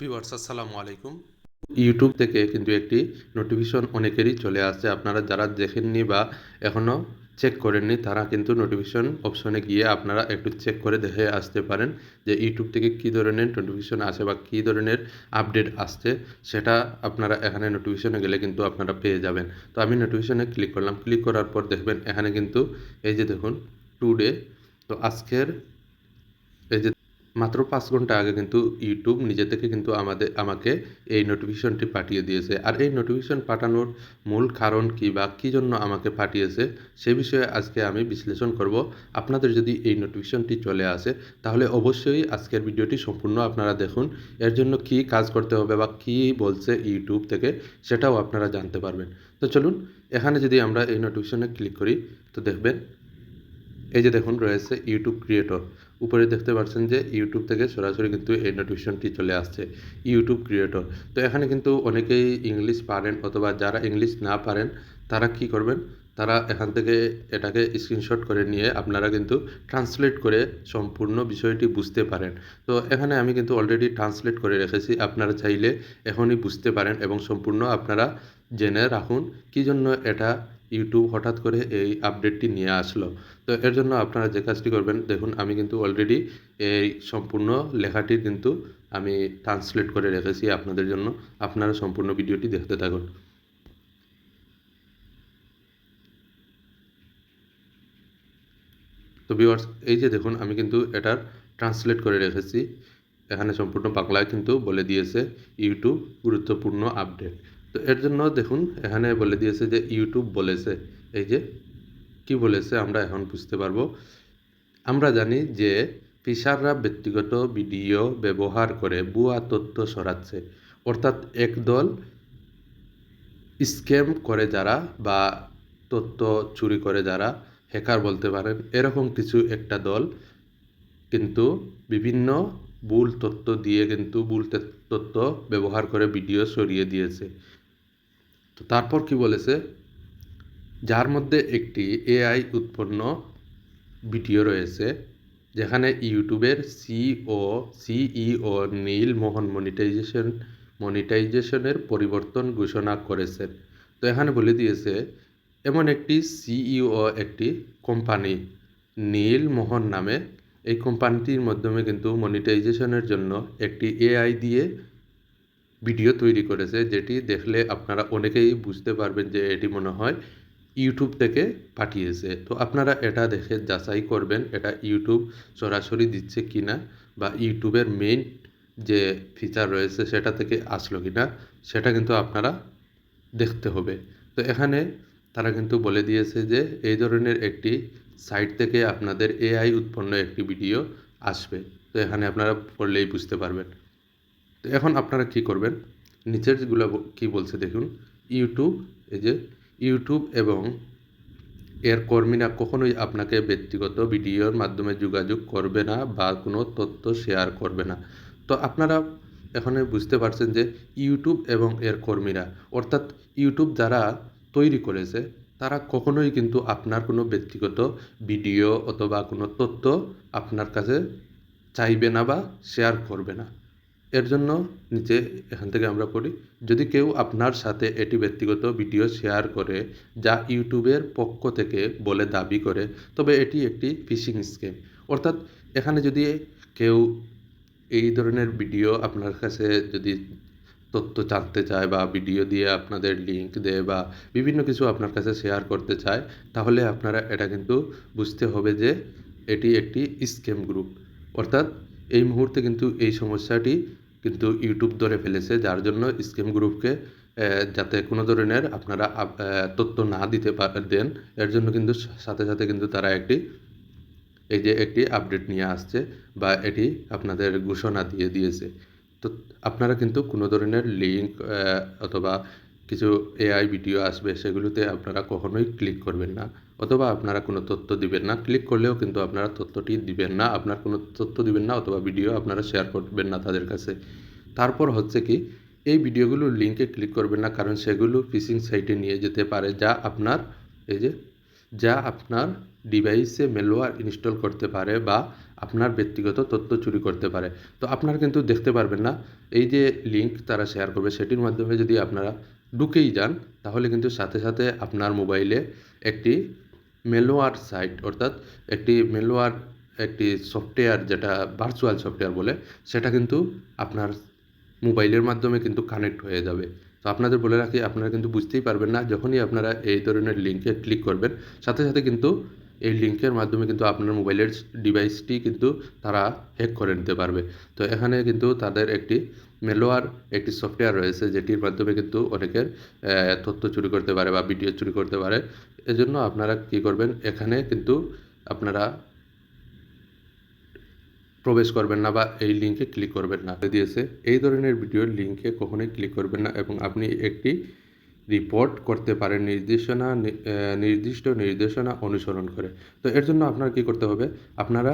Viewers, আসসালামু আলাইকুম। YouTube থেকে কিন্তু একটি নোটিফিকেশন অনেকেরই চলে আসছে। আপনারা যারা দেখেননি বা এখনও চেক করেননি, তারা কিন্তু নোটিফিকেশন অপশনে গিয়ে আপনারা একটু চেক করে দেখে আসতে পারেন যে ইউটিউব থেকে কী ধরনের নোটিফিকেশন আসে বা কী ধরনের আপডেট আসছে। সেটা আপনারা এখানে নোটিফিকেশনে গেলে কিন্তু আপনারা পেয়ে যাবেন। তো আমি নোটিফিকেশনে ক্লিক করলাম। ক্লিক করার পর দেখবেন এখানে কিন্তু এই যে দেখুন টুডে তো আজকের মাত্র পাঁচ ঘণ্টা আগে কিন্তু ইউটিউব নিজে থেকে কিন্তু আমাদের, আমাকে এই নোটিফিকেশনটি পাঠিয়ে দিয়েছে। আর এই নোটিফিকেশন পাঠানোর মূল কারণ কী বা কী জন্য আমাকে পাঠিয়েছে, সে বিষয়ে আজকে আমি বিশ্লেষণ করব। আপনাদের যদি এই নোটিফিকেশনটি চলে আসে, তাহলে অবশ্যই আজকের ভিডিওটি সম্পূর্ণ আপনারা দেখুন। এর জন্য কী কাজ করতে হবে বা কী বলছে ইউটিউব থেকে, সেটাও আপনারা জানতে পারবেন। তো চলুন, এখানে যদি আমরা এই নোটিফিকেশনে ক্লিক করি, তো দেখবেন, এই যে দেখুন, রয়েছে ইউটিউব ক্রিয়েটর উপরে দেখতে পাচ্ছেন যে ইউটিউব থেকে সরাসরি কিন্তু এই নোটিফিকেশনটি চলে আসছে ইউটিউব ক্রিয়েটর তো এখানে কিন্তু অনেকেই ইংলিশ পারেন অথবা যারা ইংলিশ না পারেন, তারা কি করবেন? তারা এখান থেকে এটাকে স্ক্রিনশট করে নিয়ে আপনারা কিন্তু ট্রান্সলেট করে সম্পূর্ণ বিষয়টি বুঝতে পারেন। তো এখানে আমি কিন্তু অলরেডি ট্রান্সলেট করে রেখেছি, আপনারা চাইলে এখনই বুঝতে পারেন এবং সম্পূর্ণ আপনারা জেনে রাখুন কী জন্য এটা ইউটিউব হঠাৎ করে এই আপডেটটি নিয়ে আসলো। তো এর জন্য আপনারা যে কাজটি করবেন, দেখুন, আমি কিন্তু অলরেডি এই সম্পূর্ণ লেখাটি কিন্তু আমি ট্রান্সলেট করে রেখেছি আপনাদের জন্য। আপনারা সম্পূর্ণ ভিডিওটি দেখতে থাকুন। তো ভিউয়ার্স এই যে দেখুন, আমি কিন্তু এটার ট্রান্সলেট করে রেখেছি। এখানে সম্পূর্ণ বাংলায় কিন্তু বলে দিয়েছে ইউটিউব গুরুত্বপূর্ণ আপডেট তো এর জন্য দেখুন, এখানে বলে দিয়েছে যে ইউটিউব বলেছে। এই যে, কি বলেছে আমরা এখন বুঝতে পারব। আমরা জানি যে ফিশাররা ব্যক্তিগত ভিডিও ব্যবহার করে ভুয়া তথ্য সরাচ্ছে অর্থাৎ একদল স্ক্যাম করে যারা বা তথ্য চুরি করে যারা, হ্যাকার বলতে পারেন, এরকম কিছু একটা দল কিন্তু বিভিন্ন ভুল তথ্য দিয়ে কিন্তু ভুল তথ্য ব্যবহার করে ভিডিও সরিয়ে দিয়েছে। তো তারপর কি বলেছে? যার মধ্যে একটি এআই উৎপন্ন ভিডিও রয়েছে, যেখানে ইউটিউবের সিও, সিইও নীল মোহন মনিটাইজেশন, মনিটাইজেশনের পরিবর্তন ঘোষণা করেছেন তো এখানে বলে দিয়েছে, এমন একটি সিইও একটি কোম্পানি, নীল মোহন নামে। এই কোম্পানিটির মাধ্যমে কিন্তু মনিটাইজেশনের জন্য একটি এআই দিয়ে ভিডিও তৈরি করেছে যেটি দেখলে আপনারা অনেকেই বুঝতে পারবেন যে এটি মনে হয় ইউটিউব থেকে পাঠিয়েছে। তো আপনারা এটা দেখে যাচাই করবেন, এটা ইউটিউব সরাসরি দিচ্ছে কি না বা ইউটিউবের মেইন যে ফিচার রয়েছে সেটা থেকে আসলো কি না সেটা কিন্তু আপনারা দেখতে হবে। তো এখানে তারা কিন্তু বলে দিয়েছে যে এই ধরনের একটি সাইট থেকে আপনাদের এআই উৎপন্ন একটি ভিডিও আসবে। তো এখানে আপনারা পড়লেই বুঝতে পারবেন। এখন আপনারা কি করবেন? নিচের যেগুলো ব- কি বলছে দেখুন। ইউটিউব এই যে ইউটিউব এবং এর কর্মীরা কখনোই আপনাকে ব্যক্তিগত ভিডিওর মাধ্যমে যোগাযোগ করবে না বা কোনো তথ্য শেয়ার করবে না। তো আপনারা এখানে বুঝতে পারছেন যে ইউটিউব এবং এর কর্মীরা, অর্থাৎ ইউটিউব যারা তৈরি করেছে, তারা কখনোই কিন্তু আপনার কোনো ব্যক্তিগত ভিডিও অথবা কোনো তথ্য আপনার কাছে চাইবে না বা শেয়ার করবে না। এর জন্য নিচে এখান থেকে আমরা করি যদি কেউ আপনার সাথে এটি ব্যক্তিগত ভিডিও শেয়ার করে যা ইউটিউবের পক্ষ থেকে বলে দাবি করে, তবে এটি একটি ফিশিং স্কিম অর্থাৎ এখানে যদি কেউ এই ধরনের ভিডিও আপনার কাছে যদি তথ্য জানতে চায় বা ভিডিও দিয়ে আপনাদের লিংক দেয় বা বিভিন্ন কিছু আপনার কাছে শেয়ার করতে চায়, তাহলে আপনারা এটা কিন্তু বুঝতে হবে যে এটি একটি স্ক্যাম গ্রুপ অর্থাৎ এই মুহূর্তে কিন্তু এই সমস্যাটি কিন্তু ইউটিউব ধরে ফেলেছে, যার জন্য স্ক্যাম গ্রুপকে যাতে কোনো ধরনের আপনারা তথ্য না দিতে দেন, এর জন্য কিন্তু সাথে সাথে কিন্তু তারা একটি, এই যে একটি আপডেট নিয়ে আসছে বা এটি আপনাদের ঘোষণা দিয়ে দিয়েছে। তো আপনারা কিন্তু কোনো ধরনের লিঙ্ক অথবা কিছু এআই ভিডিও আসবে, সেগুলোতে আপনারা কখনোই ক্লিক করবেন না। অথবা আপনারা কোনো তথ্য দিবেন না ক্লিক করলেও কিন্তু আপনারা তথ্যটি দিবেন না। আপনার কোনো তথ্য দিবেন না অথবা ভিডিও আপনারা শেয়ার করবেন না তাদের কাছে। তারপর হচ্ছে কি, এই ভিডিওগুলোর লিঙ্কে ক্লিক করবেন না, কারণ সেগুলো ফিশিং সাইটে নিয়ে যেতে পারে, যা আপনার, এই যে, যা আপনার ডিভাইসে মেলওয়্যার ইনস্টল করতে পারে বা আপনার ব্যক্তিগত তথ্য চুরি করতে পারে। তো আপনারা কিন্তু দেখতে পারবেন না, এই যে লিঙ্ক তারা শেয়ার করবে, সেটির মাধ্যমে যদি আপনারা ঢুকেই যান, তাহলে কিন্তু সাথে সাথে আপনার মোবাইলে একটি মেলোয়ার সাইট অর্থাৎ একটি মেলোয়ার একটি সফটওয়্যার যেটা ভার্চুয়াল সফটওয়্যার বলে, সেটা কিন্তু আপনার মোবাইলের মাধ্যমে কিন্তু কানেক্ট হয়ে যাবে। তো আপনাদের বলে রাখি, আপনারা কিন্তু বুঝতেই পারবেন না, যখনই আপনারা এই ধরনের লিঙ্কে ক্লিক করবেন, সাথে সাথে কিন্তু এই লিঙ্কের মাধ্যমে কিন্তু আপনার মোবাইলের ডিভাইসটি কিন্তু তারা হ্যাক করে নিতে পারবে। তো এখানে কিন্তু তাদের একটি মেলোয়ার একটি সফটওয়্যার রয়েছে, যেটির মাধ্যমে কিন্তু অনেকের তথ্য চুরি করতে পারে বা ভিডিও চুরি করতে পারে। এজন্য আপনারা কী করবেন, এখানে কিন্তু আপনারা প্রবেশ করবেন না বা এই লিঙ্কে ক্লিক করবেন না। দিয়েছে, এই ধরনের ভিডিওর লিঙ্কে কখনোই ক্লিক করবেন না এবং আপনি একটি রিপোর্ট করতে পারেন নির্দেশনা নির্দিষ্ট নির্দেশনা অনুসরণ করে। তো এর জন্য আপনার কি করতে হবে, আপনারা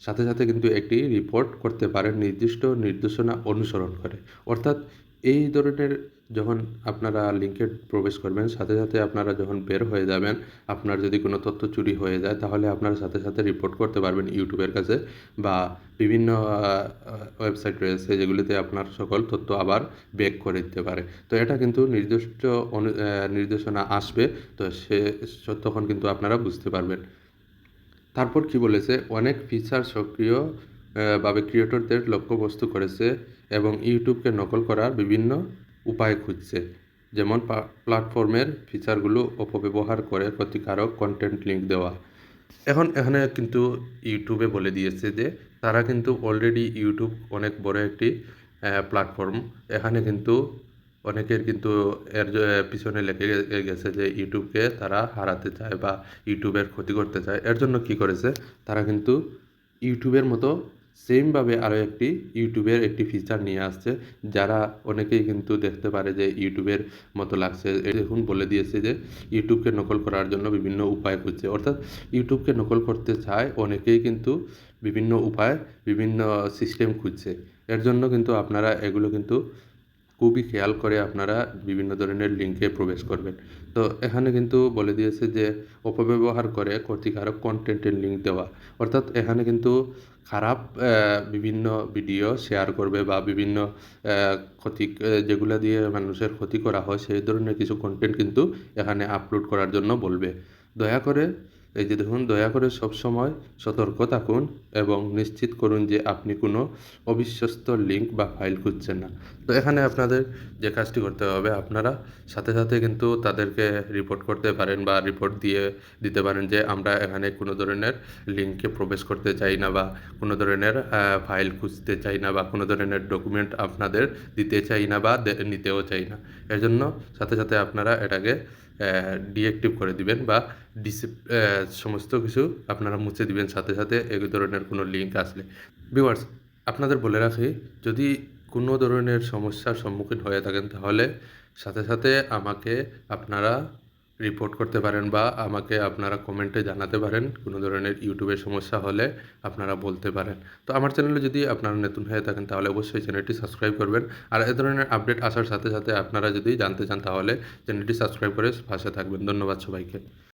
সাথে সাথে কিন্তু একটি রিপোর্ট করতে পারেন নির্দিষ্ট নির্দেশনা অনুসরণ করে। অর্থাৎ এই ধরনের যখন আপনারা লিঙ্কে প্রবেশ করবেন, সাথে সাথে আপনারা যখন বের হয়ে যাবেন, আপনার যদি কোনো তথ্য চুরি হয়ে যায়, তাহলে আপনারা সাথে সাথে রিপোর্ট করতে পারবেন ইউটিউবের কাছে বা বিভিন্ন ওয়েবসাইট রয়েছে যেগুলিতে আপনার সকল তথ্য আবার ব্যাক করে দিতে পারে। তো এটা কিন্তু নির্দিষ্ট অনু নির্দেশনা আসবে, তো সে, সে- তখন কিন্তু আপনারা বুঝতে পারবেন। তারপর কি বলেছে? অনেক ফিচার সক্রিয় ভাবে ক্রিয়েটরদের লক্ষ্যবস্তু করেছে এবং ইউটিউবকে নকল করার বিভিন্ন উপায় খুঁজছে। যেমন প্ল্যাটফর্মের ফিচারগুলো অপব্যবহার করে ক্ষতিকারক কন্টেন্ট লিঙ্ক দেওয়া। এখন এখানে কিন্তু ইউটিউবে বলে দিয়েছে যে, তারা কিন্তু অলরেডি ইউটিউব অনেক বড় একটি প্ল্যাটফর্ম এখানে কিন্তু অনেকের কিন্তু এর পিছনে লেগে গেছে যে ইউটিউবকে তারা হারাতে চায় বা ইউটিউবের ক্ষতি করতে চায়। এর জন্য কি করেছে? তারা কিন্তু ইউটিউবের মতো সেমভাবে আরও একটি ইউটিউবের একটি ফিচার নিয়ে আসছে। যারা অনেকেই কিন্তু দেখতে পারে যে ইউটিউবের মতো লাগছে। এই দেখুন বলে দিয়েছে যে ইউটিউবকে নকল করার জন্য বিভিন্ন উপায় খুঁজছে। অর্থাৎ ইউটিউবকে নকল করতে চায় অনেকেই কিন্তু বিভিন্ন উপায়, বিভিন্ন সিস্টেম খুঁজছে। এর জন্য কিন্তু আপনারা এগুলো কিন্তু খুবই খেয়াল করে আপনারা বিভিন্ন ধরনের লিঙ্কে প্রবেশ করবেন। তো এখানে কিন্তু বলে দিয়েছে যে, অপব্যবহার করে ক্ষতিকারক কন্টেন্টের লিঙ্ক দেওয়া। অর্থাৎ এখানে কিন্তু খারাপ বিভিন্ন ভিডিও শেয়ার করবে বা বিভিন্ন ক্ষতি যেগুলো দিয়ে মানুষের ক্ষতি করা হয়, সেই ধরনের কিছু কন্টেন্ট কিন্তু এখানে আপলোড করার জন্য বলবে। দয়া করে এই যে দেখুন, দয়া করে সবসময় সতর্ক থাকুন এবং নিশ্চিত করুন যে আপনি কোনো অবিশ্বস্ত লিঙ্ক বা ফাইল খুঁজছেন না। তো এখানে আপনাদের যে কাজটি করতে হবে, আপনারা সাথে সাথে কিন্তু তাদেরকে রিপোর্ট করতে পারেন বা রিপোর্ট দিয়ে দিতে পারেন যে আমরা এখানে কোনো ধরনের লিঙ্কে প্রবেশ করতে চাই না বা কোনো ধরনের ফাইল খুঁজতে চাই না বা কোনো ধরনের ডকুমেন্ট আপনাদের দিতে চাই না বা নিতেও চাই না। এর জন্য সাথে সাথে আপনারা এটাকে ডিঅ্যাক্টিভ করে দিবেন বা ডিসিপ সমস্ত কিছু আপনারা মুছে দিবেন, সাথে সাথে এই ধরনের কোনো লিঙ্ক আসলে। ভিউয়ার্স আপনাদের বলে রাখি, যদি কোনো ধরনের সমস্যার সম্মুখীন হয়ে থাকেন, তাহলে সাথে সাথে আমাকে আপনারা রিপোর্ট করতে পারেন বা আমাকে আপনারা কমেন্টে জানাতে পারেন, কোনো ধরনের ইউটিউবে সমস্যা হলে আপনারা বলতে পারেন। তো আমার চ্যানেলে যদি আপনারা নতুন হয়ে থাকেন, তাহলে অবশ্যই চ্যানেলটি সাবস্ক্রাইব করবেন। আর এ ধরনের আপডেট আসার সাথে সাথে আপনারা যদি জানতে চান, তাহলে চ্যানেলটি সাবস্ক্রাইব করে পাশে থাকবেন। ধন্যবাদ সবাইকে।